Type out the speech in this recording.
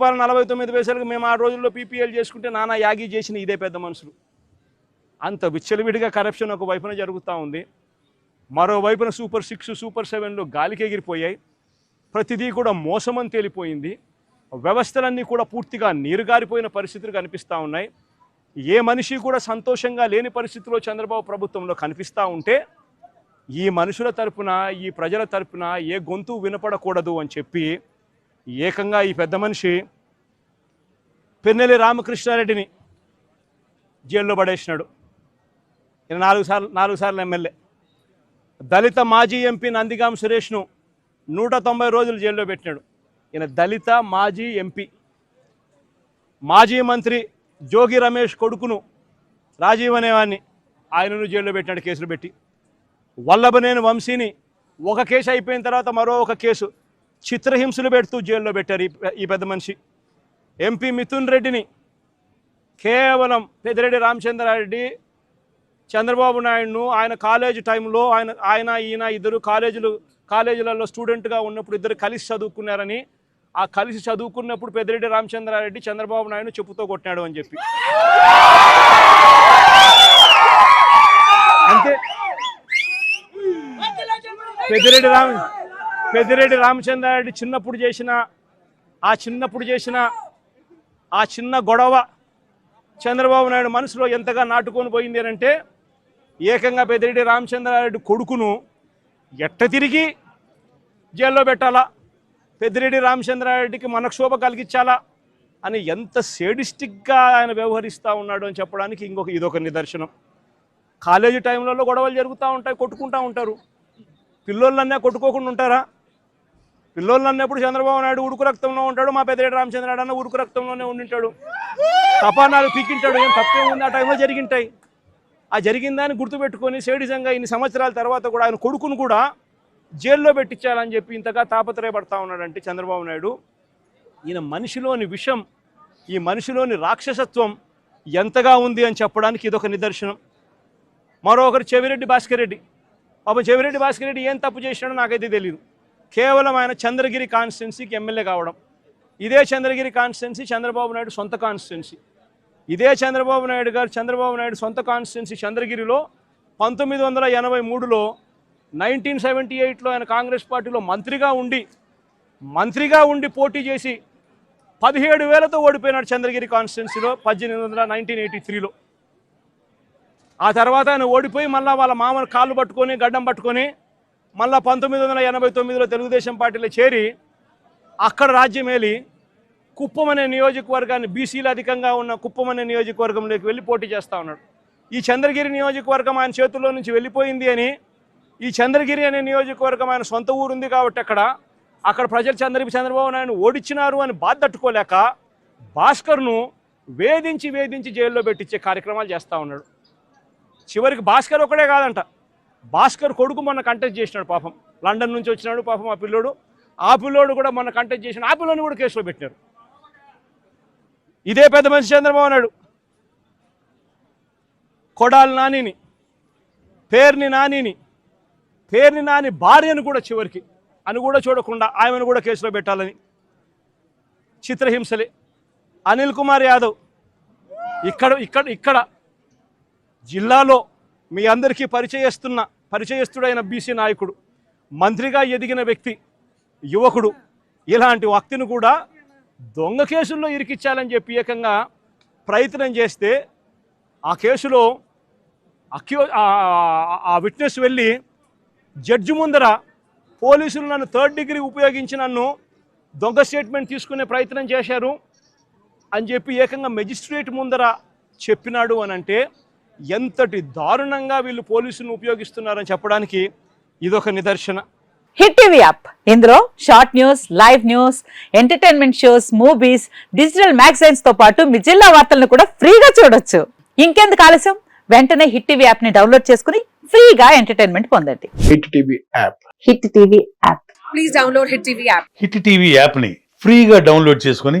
రూపాయలు నలభై తొమ్మిది పైసలకు మేము ఆ రోజుల్లో పీపీఎల్ చేసుకుంటే నానా యాగి చేసిన ఇదే పెద్ద మనుషులు. అంత విచ్చలవిడిగా కరప్షన్ ఒక వైపున జరుగుతూ ఉంది. మరోవైపున సూపర్ సిక్స్ సూపర్ సెవెన్లు గాలికి ఎగిరిపోయాయి. ప్రతిదీ కూడా మోసమని తేలిపోయింది. వ్యవస్థలన్నీ కూడా పూర్తిగా నీరుగారిపోయిన పరిస్థితులు కనిపిస్తూ ఉన్నాయి. ఏ మనిషి కూడా సంతోషంగా లేని పరిస్థితిలో చంద్రబాబు ప్రభుత్వంలో కనిపిస్తూ ఉంటే ఈ మనుషుల తరపున ఈ ప్రజల తరపున ఏ గొంతు వినపడకూడదు అని చెప్పి ఏకంగా ఈ పెద్ద మనిషి పెన్నెలి రామకృష్ణారెడ్డిని జైల్లో పడేసినాడు. ఈయన నాలుగు సార్లు నాలుగు సార్లు ఎమ్మెల్యే. దళిత మాజీ ఎంపీ నందిగాం సురేష్ను నూట తొంభై రోజులు జైల్లో పెట్టినాడు. ఈయన దళిత మాజీ ఎంపీ. మాజీ మంత్రి జోగి రమేష్ కొడుకును రాజీవ్ అనేవాడిని ఆయనను జైల్లో పెట్టినాడు కేసులు పెట్టి. వల్లభనేని వంశీని ఒక కేసు అయిపోయిన తర్వాత మరో ఒక కేసు చిత్రహింసలు పెడుతూ జైల్లో పెట్టారు ఈ పెద్ద మనిషి. ఎంపీ మిథున్ రెడ్డిని కేవలం పెద్దిరెడ్డి రామచంద్రారెడ్డి చంద్రబాబు నాయుడును ఆయన కాలేజ్ టైంలో ఆయన ఆయన ఈయన ఇద్దరు కాలేజీలు కాలేజీలలో స్టూడెంట్గా ఉన్నప్పుడు ఇద్దరు కలిసి చదువుకున్నారని ఆ కలిసి చదువుకున్నప్పుడు పెద్దిరెడ్డి రామచంద్రారెడ్డి చంద్రబాబు నాయుడు చెప్పుతో కొట్టినాడు అని చెప్పి. అంతే. పెద్దిరెడ్డి రామ పెద్దిరెడ్డి రామచంద్రారెడ్డి చిన్నప్పుడు చేసిన ఆ చిన్నప్పుడు చేసిన ఆ చిన్న గొడవ చంద్రబాబు నాయుడు మనసులో ఎంతగా నాటుకొని పోయింది అంటే ఏకంగా పెద్దిరెడ్డి రామచంద్రారెడ్డి కొడుకును ఎట్ట తిరిగి జైల్లో పెట్టాలా? పెద్దిరెడ్డి రామచంద్రారెడ్డికి మనక్షోభ కలిగించాలా? అని ఎంత సేడిస్టిక్గా ఆయన వ్యవహరిస్తూ ఉన్నాడు అని చెప్పడానికి ఇంకొక ఇదొక నిదర్శనం. కాలేజీ టైంలలో గొడవలు జరుగుతూ ఉంటాయి కొట్టుకుంటూ ఉంటారు. పిల్లోళ్ళన్నా కొట్టుకోకుండా ఉంటారా? పిల్లోళ్ళు అన్నప్పుడు చంద్రబాబు నాయుడు ఉడుకు రక్తంలో ఉంటాడు మా పెద్దిరెడ్డి రామచంద్రనాయుడు అన్న ఉడుకు రక్తంలోనే ఉండింటాడు. తపానాలు పీకింటాడు ఏం తప్పే ఉంది ఆ టైంలో జరిగింటాయి. ఆ జరిగిందని గుర్తుపెట్టుకొని సేడిజంగా ఇన్ని సంవత్సరాల తర్వాత కూడా ఆయన కొడుకును కూడా జైల్లో పెట్టించాలని చెప్పి ఇంతగా తాపత్రయపడతా ఉన్నాడంటే చంద్రబాబు నాయుడు. ఈయన మనిషిలోని విషం ఈ మనిషిలోని రాక్షసత్వం ఎంతగా ఉంది అని చెప్పడానికి ఇదొక నిదర్శనం. మరొకరు చెవిరెడ్డి భాస్కర్ రెడ్డి. పాపం చెవిరెడ్డి భాస్కర్ రెడ్డి ఏం తప్పు చేసినాడో నాకైతే తెలియదు కేవలం ఆయన చంద్రగిరి కాన్స్టిట్యున్సీకి ఎమ్మెల్యే కావడం. ఇదే చంద్రగిరి కాన్స్టిట్యున్సీ చంద్రబాబు నాయుడు సొంత కాన్స్టిట్యున్సీ. ఇదే చంద్రబాబు నాయుడు గారు చంద్రబాబు నాయుడు సొంత కాన్స్టిట్యున్సీ చంద్రగిరిలో పంతొమ్మిది వందల ఎనభై మూడులో నైన్టీన్ సెవెంటీ ఎయిట్లో ఆయన కాంగ్రెస్ పార్టీలో మంత్రిగా ఉండి మంత్రిగా ఉండి పోటీ చేసి పదిహేడు వేలతో ఓడిపోయినాడు చంద్రగిరి కాన్స్టిట్యున్సీలో పద్దెనిమిది వందల నైన్టీన్ ఎయిటీ త్రీలో. ఆ తర్వాత ఆయన ఓడిపోయి మళ్ళీ వాళ్ళ మామను కాళ్ళు పట్టుకొని గడ్డం పట్టుకొని మళ్ళీ పంతొమ్మిది వందల ఎనభై తొమ్మిదిలో తెలుగుదేశం పార్టీలో చేరి అక్కడ రాజ్యమేలి కుప్పం అనే నియోజకవర్గాన్ని బీసీలు అధికంగా ఉన్న కుప్పం అనే నియోజకవర్గంలోకి వెళ్ళి పోటీ చేస్తూ ఉన్నాడు. ఈ చంద్రగిరి నియోజకవర్గం ఆయన చేతుల్లో నుంచి వెళ్ళిపోయింది అని ఈ చంద్రగిరి అనే నియోజకవర్గం ఆయన సొంత ఊరు ఉంది కాబట్టి అక్కడ అక్కడ ప్రజలు చంద్ర చంద్రబాబు నాయుడు ఓడించినారు అని బాధ తట్టుకోలేక భాస్కర్ను వేధించి వేధించి జైల్లో పెట్టించే కార్యక్రమాలు చేస్తూ ఉన్నాడు. చివరికి భాస్కర్ ఒకడే కాదంట. భాస్కర్ కొడుకు మొన్న కంటెస్ట్ చేసినాడు పాపం. లండన్ నుంచి వచ్చినాడు పాపం ఆ పిల్లోడు. ఆ పిల్లోడు కూడా మొన్న కంటెస్ట్ చేసిన ఆ పిల్లోని కూడా కేసులో పెట్టినారు. ఇదే పెద్ద మనిషి చంద్రబాబు నాయుడు. కొడాలి నానిని పేర్ని నానిని పేర్ని నాని భార్యను కూడా చివరికి అని కూడా చూడకుండా ఆమెను కూడా కేసులో పెట్టాలని. చిత్రహింసలే. అనిల్ కుమార్ యాదవ్ ఇక్కడ ఇక్కడ ఇక్కడ జిల్లాలో మీ అందరికీ పరిచయస్తున్న పరిచయస్తుడైన బీసీ నాయకుడు మంత్రిగా ఎదిగిన వ్యక్తి యువకుడు ఇలాంటి వ్యక్తిని కూడా దొంగ కేసుల్లో ఇరికిచ్చాలని చెప్పి ఏకంగా ప్రయత్నం చేస్తే ఆ కేసులో అక్యూ ఆ- ఆ విట్నెస్ వెళ్ళి జడ్జి ముందర పోలీసులు నన్ను థర్డ్ డిగ్రీ ఉపయోగించి నన్ను దొంగ స్టేట్మెంట్ తీసుకునే ప్రయత్నం చేశారు అని చెప్పి ఏకంగా మెజిస్ట్రేట్ ముందర చెప్పినాడు అని అంటే ఎంతటి దారుణంగా వీళ్ళు పోలీసులను ఉపయోగిస్తున్నారని చెప్పడానికి ఇదొక నిదర్శన. Hit TV app. ఇందులో short news live news entertainment shows movies digital మ్యాగజైన్స్తో పాటు మీ జిల్లా వార్తలను కూడా ఫ్రీగా చూడొచ్చు. ఇంకెందుకు ఆలస్యం? వెంటనే హిట్ టీవీ యాప్ని డౌన్లోడ్ చేసుకుని ఫ్రీగా ఎంటర్టైన్మెంట్ పొందండి. Hit TV app. Hit TV app. Please download Hit TV app. Hit TV యాప్ని ఫ్రీగా డౌన్లోడ్ చేసుకొని